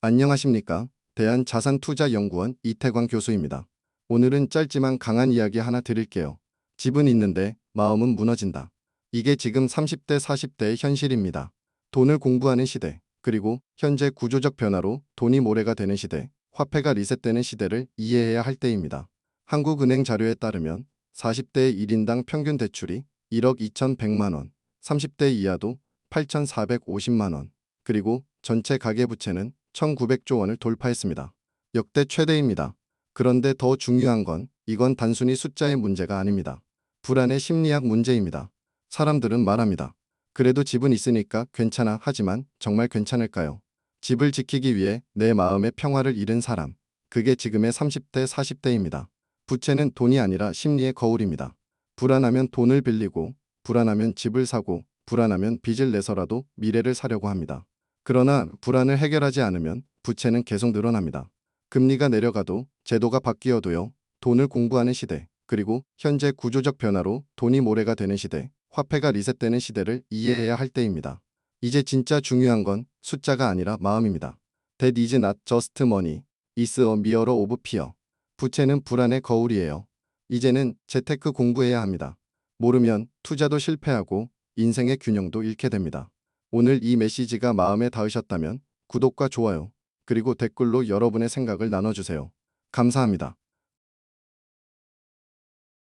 안녕하십니까. 대한자산투자연구원 이태광 교수입니다. 오늘은 짧지만 강한 이야기 하나 드릴게요. 집은 있는데 마음은 무너진다. 이게 지금 30대 40대의 현실입니다. 돈을 공부하는 시대, 그리고 현재 구조적 변화로 돈이 모래가 되는 시대, 화폐가 리셋되는 시대를 이해해야 할 때입니다. 한국은행 자료에 따르면 40대의 1인당 평균 대출이 1억 2,100만 원, 30대 이하도 8,450만 원, 그리고 전체 가계부채는 1,900조 원을 돌파했습니다. 역대 최대입니다. 그런데 더 중요한 건 이건 단순히 숫자의 문제가 아닙니다. 불안의 심리학 문제입니다. 사람들은 말합니다. 그래도 집은 있으니까 괜찮아 하지만 정말 괜찮을까요? 집을 지키기 위해 내 마음의 평화를 잃은 사람. 그게 지금의 30대, 40대입니다. 부채는 돈이 아니라 심리의 거울입니다. 불안하면 돈을 빌리고, 불안하면 집을 사고, 불안하면 빚을 내서라도 미래를 사려고 합니다. 그러나 불안을 해결하지 않으면 부채는 계속 늘어납니다. 금리가 내려가도 제도가 바뀌어도요. 돈을 공부하는 시대, 그리고 현재 구조적 변화로 돈이 모래가 되는 시대, 화폐가 리셋되는 시대를 이해해야 할 때입니다. 이제 진짜 중요한 건 숫자가 아니라 마음입니다. That is not just money. It's a mirror of fear. 부채는 불안의 거울이에요. 이제는 재테크 공부해야 합니다. 모르면 투자도 실패하고 인생의 균형도 잃게 됩니다. 오늘 이 메시지가 마음에 닿으셨다면 구독과 좋아요, 그리고 댓글로 여러분의 생각을 나눠주세요. 감사합니다.